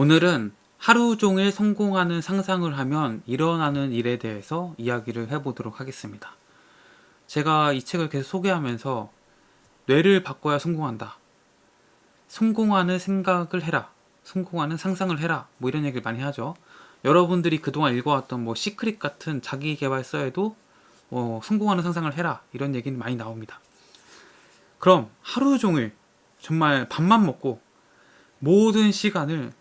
오늘은 하루 종일 성공하는 상상을 하면 일어나는 일에 대해서 이야기를 해보도록 하겠습니다. 제가 이 책을 계속 소개하면서 뇌를 바꿔야 성공한다. 성공하는 생각을 해라. 성공하는 상상을 해라. 뭐 이런 얘기를 많이 하죠. 여러분들이 그동안 읽어왔던 뭐 시크릿 같은 자기 개발서에도 뭐 성공하는 상상을 해라. 이런 얘기는 많이 나옵니다. 그럼 하루 종일 정말 밥만 먹고 모든 시간을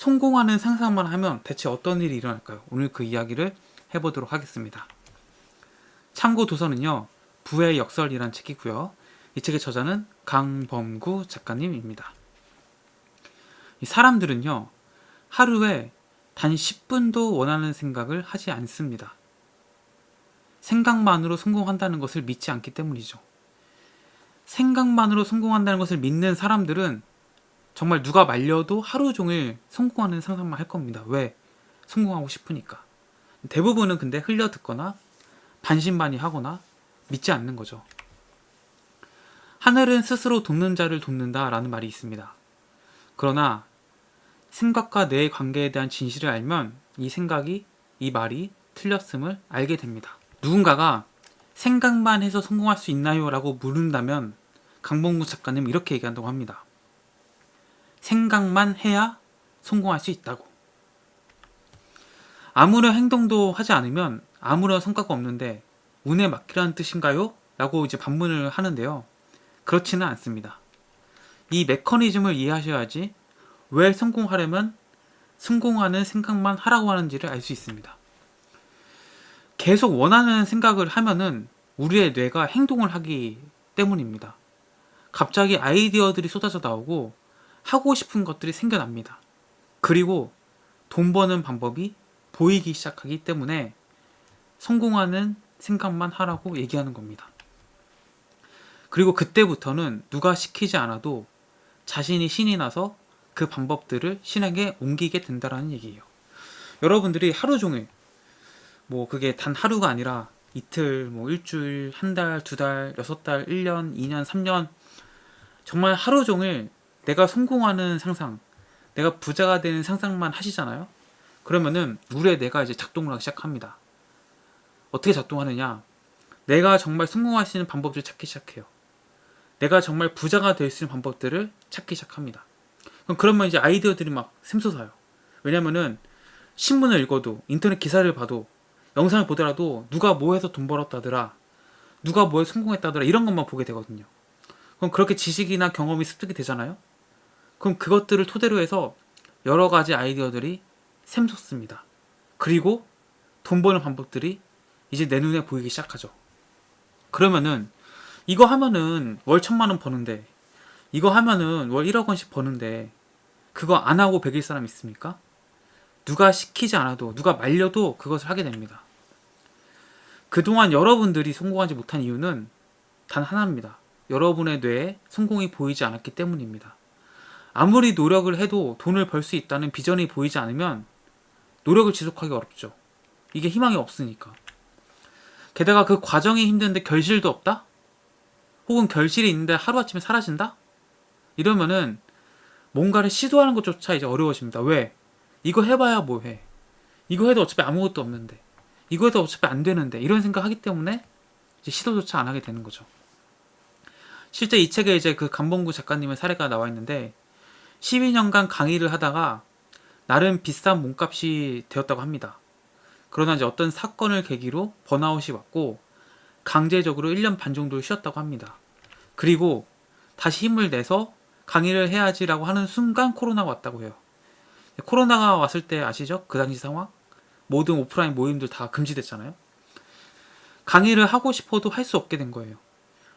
성공하는 상상만 하면 대체 어떤 일이 일어날까요? 오늘 그 이야기를 해보도록 하겠습니다. 참고 도서는요, 부의 역설이란 책이고요. 이 책의 저자는 강범구 작가님입니다. 이 사람들은요, 하루에 단 10분도 원하는 생각을 하지 않습니다. 생각만으로 성공한다는 것을 믿지 않기 때문이죠. 생각만으로 성공한다는 것을 믿는 사람들은 정말 누가 말려도 하루 종일 성공하는 상상만 할 겁니다. 왜? 성공하고 싶으니까. 대부분은 근데 흘려 듣거나 반신반의 하거나 믿지 않는 거죠. 하늘은 스스로 돕는 자를 돕는다 라는 말이 있습니다. 그러나 생각과 뇌의 관계에 대한 진실을 알면 이 생각이 이 말이 틀렸음을 알게 됩니다. 누군가가 생각만 해서 성공할 수 있나요? 라고 물은다면 강봉구 작가님 이렇게 얘기한다고 합니다. 생각만 해야 성공할 수 있다고. 아무런 행동도 하지 않으면 아무런 성과가 없는데 운에 맡기라는 뜻인가요? 라고 이제 반문을 하는데요. 그렇지는 않습니다. 이 메커니즘을 이해하셔야지 왜 성공하려면 성공하는 생각만 하라고 하는지를 알 수 있습니다. 계속 원하는 생각을 하면은 우리의 뇌가 행동을 하기 때문입니다. 갑자기 아이디어들이 쏟아져 나오고 하고 싶은 것들이 생겨납니다. 그리고 돈 버는 방법이 보이기 시작하기 때문에 성공하는 생각만 하라고 얘기하는 겁니다. 그리고 그때부터는 누가 시키지 않아도 자신이 신이 나서 그 방법들을 신에게 옮기게 된다라는 얘기예요. 여러분들이 하루 종일 뭐 그게 단 하루가 아니라 이틀, 뭐 일주일, 한 달, 두 달, 여섯 달, 1년, 2년, 3년 정말 하루 종일 내가 성공하는 상상, 내가 부자가 되는 상상만 하시잖아요. 그러면은 우리의 뇌가 이제 작동을 하기 시작합니다. 어떻게 작동하느냐? 내가 정말 성공할 수 있는 방법들을 찾기 시작해요. 내가 정말 부자가 될 수 있는 방법들을 찾기 시작합니다. 그럼 그러면 이제 아이디어들이 막 샘솟아요. 왜냐면은 신문을 읽어도 인터넷 기사를 봐도 영상을 보더라도 누가 뭐 해서 돈 벌었다더라. 누가 뭐에 성공했다더라. 이런 것만 보게 되거든요. 그럼 그렇게 지식이나 경험이 습득이 되잖아요. 그럼 그것들을 토대로 해서 여러 가지 아이디어들이 샘솟습니다. 그리고 돈 버는 방법들이 이제 내 눈에 보이기 시작하죠. 그러면은 이거 하면은 월 천만 원 버는데 이거 하면은 월 1억 원씩 버는데 그거 안 하고 배길 사람 있습니까? 누가 시키지 않아도 누가 말려도 그것을 하게 됩니다. 그동안 여러분들이 성공하지 못한 이유는 단 하나입니다. 여러분의 뇌에 성공이 보이지 않았기 때문입니다. 아무리 노력을 해도 돈을 벌 수 있다는 비전이 보이지 않으면 노력을 지속하기 어렵죠. 이게 희망이 없으니까. 게다가 그 과정이 힘든데 결실도 없다? 혹은 결실이 있는데 하루아침에 사라진다? 이러면은 뭔가를 시도하는 것조차 이제 어려워집니다. 왜? 이거 해봐야 뭐 해. 이거 해도 어차피 아무것도 없는데. 이거 해도 어차피 안 되는데. 이런 생각 하기 때문에 이제 시도조차 안 하게 되는 거죠. 실제 이 책에 이제 그 감봉구 작가님의 사례가 나와 있는데 12년간 강의를 하다가 나름 비싼 몸값이 되었다고 합니다. 그러나 이제 어떤 사건을 계기로 번아웃이 왔고 강제적으로 1년 반 정도 쉬었다고 합니다. 그리고 다시 힘을 내서 강의를 해야지라고 하는 순간 코로나가 왔다고 해요. 코로나가 왔을 때 아시죠? 그 당시 상황? 모든 오프라인 모임들 다 금지됐잖아요. 강의를 하고 싶어도 할 수 없게 된 거예요.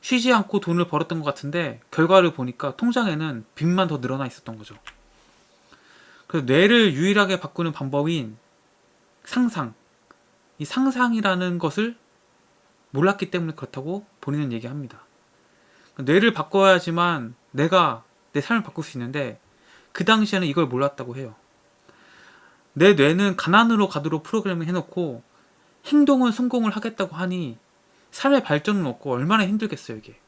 쉬지 않고 돈을 벌었던 것 같은데 결과를 보니까 통장에는 빚만 더 늘어나 있었던 거죠. 그래서 뇌를 유일하게 바꾸는 방법인 상상, 이 상상이라는 것을 몰랐기 때문에 그렇다고 본인은 얘기합니다. 뇌를 바꿔야지만 내가 내 삶을 바꿀 수 있는데 그 당시에는 이걸 몰랐다고 해요. 내 뇌는 가난으로 가도록 프로그램을 해놓고 행동은 성공을 하겠다고 하니 삶의 발전은 없고 얼마나 힘들겠어요 이게.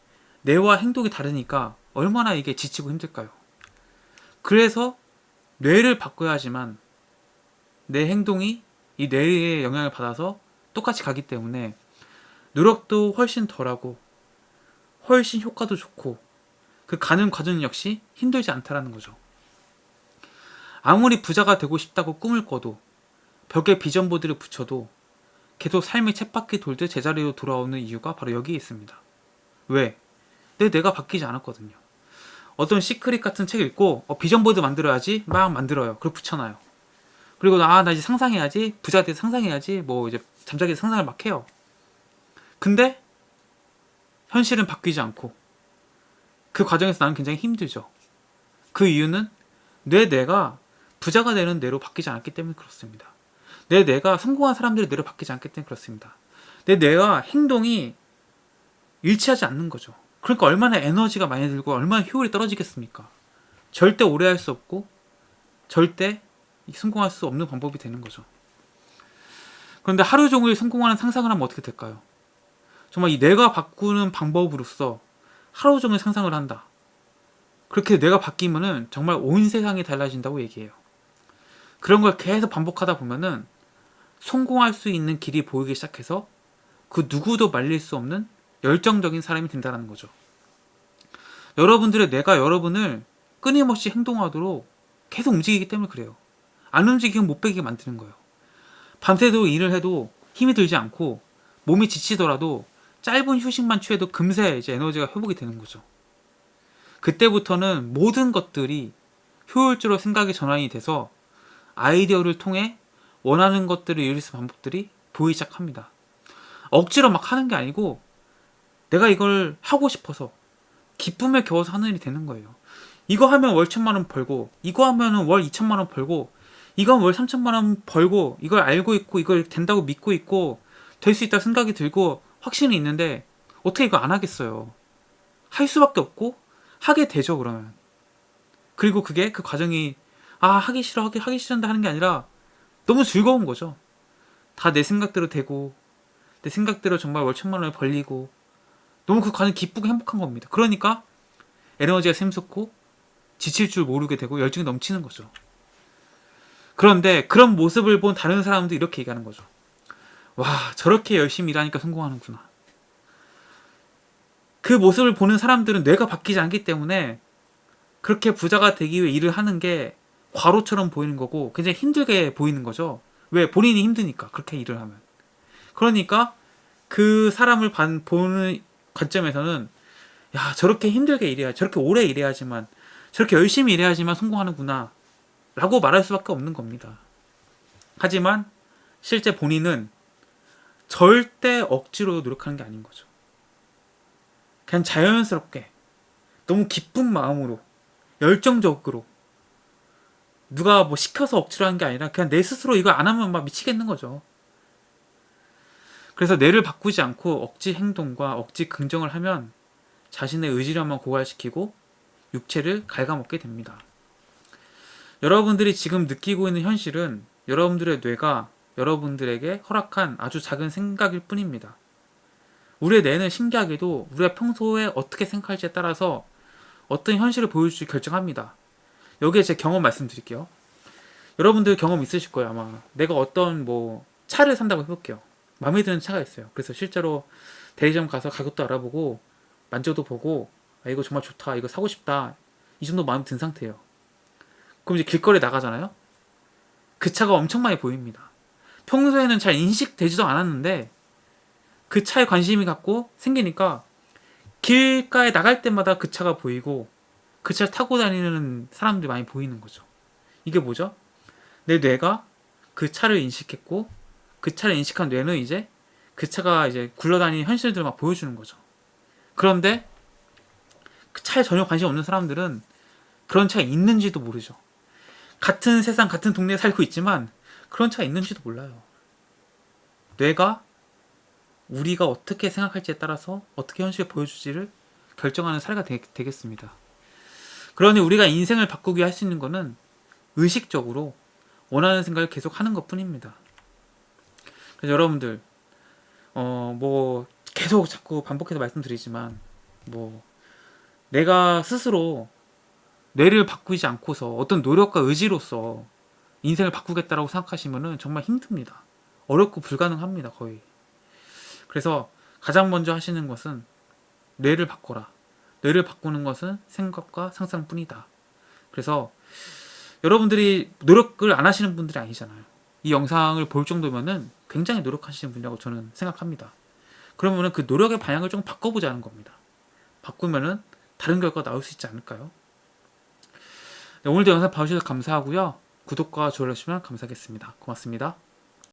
뇌와 행동이 다르니까 얼마나 이게 지치고 힘들까요. 그래서 뇌를 바꿔야지만 내 행동이 이 뇌의 영향을 받아서 똑같이 가기 때문에 노력도 훨씬 덜하고 훨씬 효과도 좋고 그 가는 과정 역시 힘들지 않다라는 거죠. 아무리 부자가 되고 싶다고 꿈을 꿔도 벽에 비전보드를 붙여도 계속 삶이 쳇바퀴 돌 듯 제자리로 돌아오는 이유가 바로 여기에 있습니다. 왜? 내 뇌가 바뀌지 않았거든요. 어떤 시크릿 같은 책 읽고 어, 비전보드 만들어야지 막 만들어요. 그리고 붙여놔요. 그리고 아 나 이제 상상해야지 부자 돼서 상상해야지 뭐 이제 잠자기에서 상상을 막 해요. 근데 현실은 바뀌지 않고 그 과정에서 나는 굉장히 힘들죠. 그 이유는 내 뇌가 부자가 되는 뇌로 바뀌지 않았기 때문에 그렇습니다. 내 뇌가 성공한 사람들의 뇌로 바뀌지 않기 때문에 그렇습니다. 내 뇌와 행동이 일치하지 않는 거죠. 그러니까 얼마나 에너지가 많이 들고 얼마나 효율이 떨어지겠습니까? 절대 오래 할 수 없고 절대 성공할 수 없는 방법이 되는 거죠. 그런데 하루 종일 성공하는 상상을 하면 어떻게 될까요? 정말 이 뇌가 바꾸는 방법으로서 하루 종일 상상을 한다. 그렇게 뇌가 바뀌면은 정말 온 세상이 달라진다고 얘기해요. 그런 걸 계속 반복하다 보면은 성공할 수 있는 길이 보이기 시작해서 그 누구도 말릴 수 없는 열정적인 사람이 된다는 거죠. 여러분들의 뇌가 여러분을 끊임없이 행동하도록 계속 움직이기 때문에 그래요. 안 움직이면 못 베게 만드는 거예요. 밤새도록 일을 해도 힘이 들지 않고 몸이 지치더라도 짧은 휴식만 취해도 금세 이제 에너지가 회복이 되는 거죠. 그때부터는 모든 것들이 효율적으로 생각이 전환이 돼서 아이디어를 통해 원하는 것들을 이룰 수 있는 방법들이 보이기 시작합니다. 억지로 막 하는 게 아니고 내가 이걸 하고 싶어서 기쁨에 겨워서 하는 일이 되는 거예요. 이거 하면 월 천만 원 벌고 이거 하면은 월 이천만 원 벌고 이건 월 삼천만 원 벌고 이걸 알고 있고 이걸 된다고 믿고 있고 될 수 있다 생각이 들고 확신이 있는데 어떻게 이거 안 하겠어요. 할 수밖에 없고 하게 되죠 그러면. 그리고 그게 그 과정이 아 하기 싫어 하기 하기 싫은데 하는 게 아니라 너무 즐거운 거죠. 다 내 생각대로 되고 내 생각대로 정말 월 천만 원을 벌리고 너무 그 과정 기쁘고 행복한 겁니다. 그러니까 에너지가 샘솟고 지칠 줄 모르게 되고 열정이 넘치는 거죠. 그런데 그런 모습을 본 다른 사람도 이렇게 얘기하는 거죠. 와, 저렇게 열심히 일하니까 성공하는구나. 그 모습을 보는 사람들은 뇌가 바뀌지 않기 때문에 그렇게 부자가 되기 위해 일을 하는 게 과로처럼 보이는 거고 굉장히 힘들게 보이는 거죠. 왜? 본인이 힘드니까 그렇게 일을 하면. 그러니까 그 사람을 반, 보는 관점에서는 야 저렇게 힘들게 일해야 저렇게 오래 일해야지만 저렇게 열심히 일해야지만 성공하는구나 라고 말할 수밖에 없는 겁니다. 하지만 실제 본인은 절대 억지로 노력하는 게 아닌 거죠. 그냥 자연스럽게 너무 기쁜 마음으로 열정적으로 누가 뭐 시켜서 억지로 하는 게 아니라 그냥 내 스스로 이거 안 하면 막 미치겠는 거죠. 그래서 뇌를 바꾸지 않고 억지 행동과 억지 긍정을 하면 자신의 의지력만 고갈시키고 육체를 갉아먹게 됩니다. 여러분들이 지금 느끼고 있는 현실은 여러분들의 뇌가 여러분들에게 허락한 아주 작은 생각일 뿐입니다. 우리의 뇌는 신기하게도 우리가 평소에 어떻게 생각할지에 따라서 어떤 현실을 보여줄지 결정합니다. 여기에 제 경험 말씀드릴게요. 여러분들 경험 있으실 거예요, 아마. 내가 어떤 뭐 차를 산다고 해볼게요. 마음에 드는 차가 있어요. 그래서 실제로 대리점 가서 가격도 알아보고 만져도 보고 아, 이거 정말 좋다. 이거 사고 싶다. 이 정도 마음 든 상태예요. 그럼 이제 길거리 나가잖아요. 그 차가 엄청 많이 보입니다. 평소에는 잘 인식되지도 않았는데 그 차에 관심이 갖고 생기니까 길가에 나갈 때마다 그 차가 보이고 그 차를 타고 다니는 사람들이 많이 보이는 거죠. 이게 뭐죠? 내 뇌가 그 차를 인식했고 그 차를 인식한 뇌는 이제 그 차가 이제 굴러다니는 현실들을 막 보여주는 거죠. 그런데 그 차에 전혀 관심 없는 사람들은 그런 차가 있는지도 모르죠. 같은 세상, 같은 동네에 살고 있지만 그런 차가 있는지도 몰라요. 뇌가 우리가 어떻게 생각할지에 따라서 어떻게 현실을 보여줄지를 결정하는 사례가 되, 겠습니다 그러니 우리가 인생을 바꾸기 할 수 있는 것은 의식적으로 원하는 생각을 계속 하는 것 뿐입니다. 그래서 여러분들, 어, 뭐, 계속 자꾸 반복해서 말씀드리지만, 뭐, 내가 스스로 뇌를 바꾸지 않고서 어떤 노력과 의지로서 인생을 바꾸겠다라고 생각하시면은 정말 힘듭니다. 어렵고 불가능합니다, 거의. 그래서 가장 먼저 하시는 것은 뇌를 바꿔라. 뇌를 바꾸는 것은 생각과 상상뿐이다. 그래서 여러분들이 노력을 안 하시는 분들이 아니잖아요. 이 영상을 볼 정도면은 굉장히 노력하시는 분이라고 저는 생각합니다. 그러면은 그 노력의 방향을 좀 바꿔보자는 겁니다. 바꾸면은 다른 결과가 나올 수 있지 않을까요? 네, 오늘도 영상 봐주셔서 감사하고요. 구독과 좋아요 해주시면 감사하겠습니다. 고맙습니다.